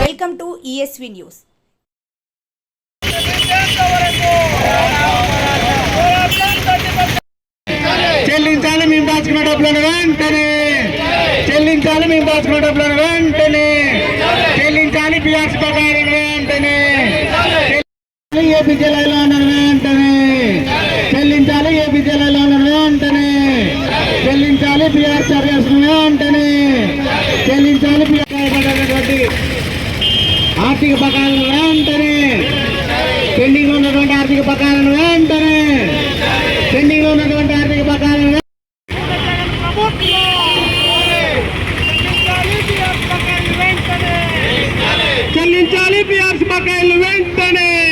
Welcome to ESV news చెల్లించాలి మేము దాచుకున్న డబ్బులను వెంటనే. చెల్లించాలి మేము దాచుకున్న డబ్బులను వెంటనే. చెల్లించాలి పిఆర్స్ చెల్లించాలి ఏపీ జిల్లాలో చెల్లించాలి ఏపీ జిల్లాలో వెంటనే చెల్లించాలి పిఆర్ సర్వీస్ వెంటనే చెల్లించాలి ఆర్థిక పకాలను వెంటనే పెండింగ్ ఉన్నటువంటి ఆర్థిక పకాలను వెంటనే పెండింగ్లో ఉన్నటువంటి ఆర్థిక పకాలను చెల్లించాలి పిఆర్స్ బకాయిలు వెంటనే.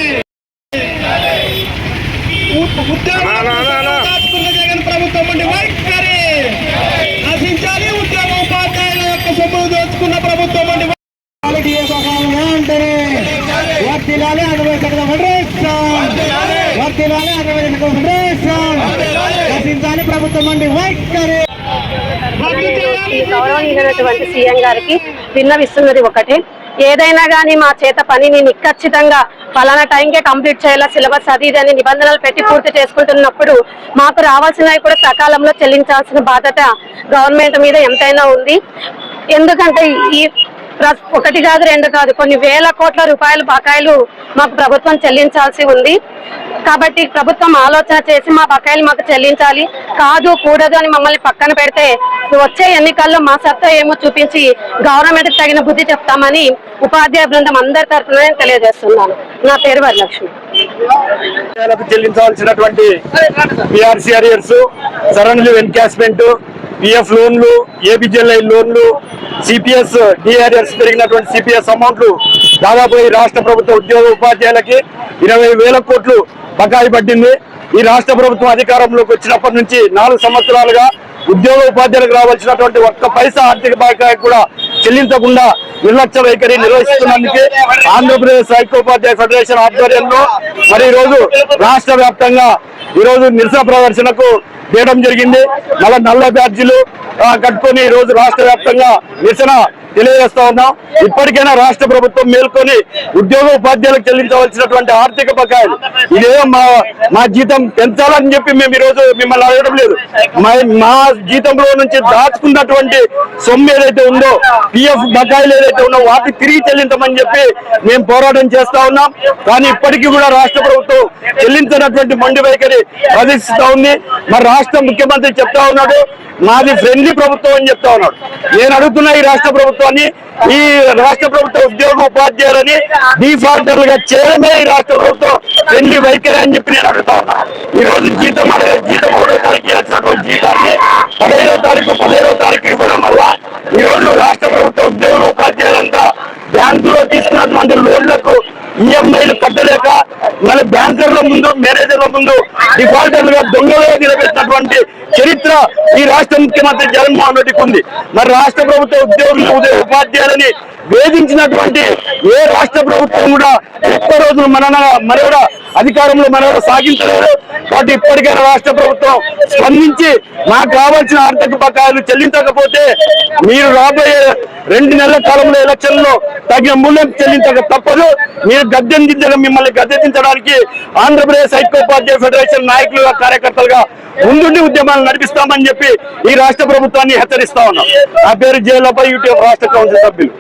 దాచుకున్న జగన్ ప్రభుత్వం నుండి వైఖరి. నశించాలి ఉద్యోగ ఉపాధ్యాయుల యొక్క సొమ్మును దోచుకున్న ప్రభుత్వం వర్తిలాలి అరవై అరవై నశించాలి ప్రభుత్వం వైఖరి. గౌరవనీయులైనటువంటి సీఎం గారికి విన్నవిస్తున్నది ఒకటే. ఏదైనా కానీ మా చేత పనిని నిఖచ్చితంగా ఫలానా టైంకే కంప్లీట్ చేయాలా సిలబస్ అది ఇది అని నిబంధనలు పెట్టి పూర్తి చేసుకుంటున్నప్పుడు మాకు రావాల్సినవి కూడా సకాలంలో చెల్లించాల్సిన బాధ్యత గవర్నమెంట్ మీద ఎంతైనా ఉంది. ఎందుకంటే ఈ ప్ర- ఒకటి కాదు రెండు కాదు కొన్ని వేల కోట్ల రూపాయల బకాయిలు మాకు ప్రభుత్వం చెల్లించాల్సి ఉంది. కాబట్టి ప్రభుత్వం ఆలోచన చేసి మా బకాయిలు మాకు చెల్లించాలి. కాదు కూడదు అని మమ్మల్ని పక్కన పెడితే వచ్చే ఎన్నికల్లో మా సత్తా ఏమో చూపించి గవర్నమెంట్ తగిన బుద్ధి చెప్తామని ఉపాధ్యాయ బృందం అందరి తరఫున నేను తెలియజేస్తున్నాను. నా పేరు వరలక్ష్మి. ఉపాధ్యాయులకు చెల్లించవలసినటువంటి PRC arrears surrender encashment PF లోన్లు ఏబిజిఎల్ఐ లోన్లు సిపిఎస్ డిఆర్ఎస్ పెరిగినటువంటి సిపిఎస్ అమౌంట్లు దాదాపు రాష్ట్ర ప్రభుత్వ ఉద్యోగ ఉపాధ్యాయులకి ఇరవై వేల కోట్లు బకాయి పడింది ఈ రాష్ట్ర ప్రభుత్వం అధికారంలోకి వచ్చినప్పటి నుంచి నాలుగు సంవత్సరాలుగా ఉద్యోగ ఉపాధ్యాయులకు రావాల్సినటువంటి ఒక్క పైసా ఆర్థిక బకాయి కూడా చెల్లించకుండా నిర్లక్ష్య వైఖరి నిర్వహిస్తున్నందుకే ఆంధ్రప్రదేశ్ ఐక్యోపాధ్యాయ ఫెడరేషన్ ఆధ్వర్యంలో మరి రోజు రాష్ట్ర వ్యాప్తంగా ఈ రోజు నిరసన ప్రదర్శనకు తీయడం జరిగింది. నల్ల నల్ల బ్యాడ్జీలు కట్టుకొని రోజు రాష్ట్ర వ్యాప్తంగా నిరసన తెలియజేస్తా ఉన్నాం. ఇప్పటికైనా రాష్ట్ర ప్రభుత్వం మేల్కొని ఉద్యోగ ఉపాధ్యాయులకు చెల్లించవలసినటువంటి ఆర్థిక బకాయిలు. ఇదేదో మా మా జీతం పెంచాలని చెప్పి మేము ఈ రోజు మిమ్మల్ని అడగడం లేదు. మా మా జీతంలో నుంచి దాచుకున్నటువంటి సొమ్ము ఏదైతే ఉందో పిఎఫ్ బకాయిలు ఏదైతే ఉందో వాటిని తిరిగి చెల్లించమని చెప్పి మేము పోరాటం చేస్తా ఉన్నాం. కానీ ఇప్పటికీ కూడా రాష్ట్ర ప్రభుత్వం చెల్లించినటువంటి మొండి వైఖరి ప్రదర్శిస్తా ఉంది. మరి రాష్ట్ర ముఖ్యమంత్రి చెప్తా ఉన్నాడు మాది ఫ్రెండ్లీ ప్రభుత్వం అని చెప్తా ఉన్నాడు. నేను అడుగుతున్నా ఈ రాష్ట్ర ప్రభుత్వాన్ని ఈ రాష్ట్ర ప్రభుత్వ ఉద్యోగ ఉపాధ్యాయులని డిఫాల్టర్గా చేయడమే ఈ రాష్ట్ర ప్రభుత్వం ఫ్రెండ్లీ వైఖరి అని చెప్పి నేను అడుగుతా ఉన్నా. ఈ రోజు జీతం జీతం మూడో తారీఖు ఇవ్వాల్సినటువంటి జీతాన్ని పదిహేనో తారీఖు పదిహేనో తారీఖు ఇవ్వడం వల్ల ఈ రోజు రాష్ట్ర ప్రభుత్వ ఉద్యోగ ఉపాధ్యాయులంతా బ్యాంకులో తీసుకున్నటువంటి లోన్లకు ఈఎంఐ ముందు మేనేజర్ల ముందు డిఫాల్టర్లుగా దొంగలుగా నిలబెట్టినటువంటి చరిత్ర ఈ రాష్ట్ర ముఖ్యమంత్రి జగన్మోహన్ రెడ్డికి ఉంది. మరి రాష్ట్ర ప్రభుత్వ ఉద్యోగులు ఉపాధ్యాయులని వేధించినటువంటి ఏ రాష్ట్ర ప్రభుత్వం కూడా ఎక్కువ రోజులు మన మన కూడా అధికారంలో మన కూడా సాగించలేదు. కాబట్టి ఇప్పటికైనా రాష్ట్ర ప్రభుత్వం స్పందించి మాకు కావాల్సిన ఆర్థిక బకాయిలు చెల్లించకపోతే మీరు రాబోయే రెండు నెలల కాలంలో ఎలక్షన్లో తగిన మూల్యం చెల్లించక తప్పదు. మీరు గద్దెదించడం మిమ్మల్ని గద్దెదించడానికి ఆంధ్రప్రదేశ్ ఐక్యోపాధ్యాయ ఫెడరేషన్ నాయకులుగా కార్యకర్తలుగా ముందుండి ఉద్యమాలు నడిపిస్తామని చెప్పి ఈ రాష్ట్ర ప్రభుత్వాన్ని హెచ్చరిస్తా ఉన్నాం. నా పేరు జేలపై యూటీఎఫ్ రాష్ట్ర కౌన్సిల్ సభ్యులు.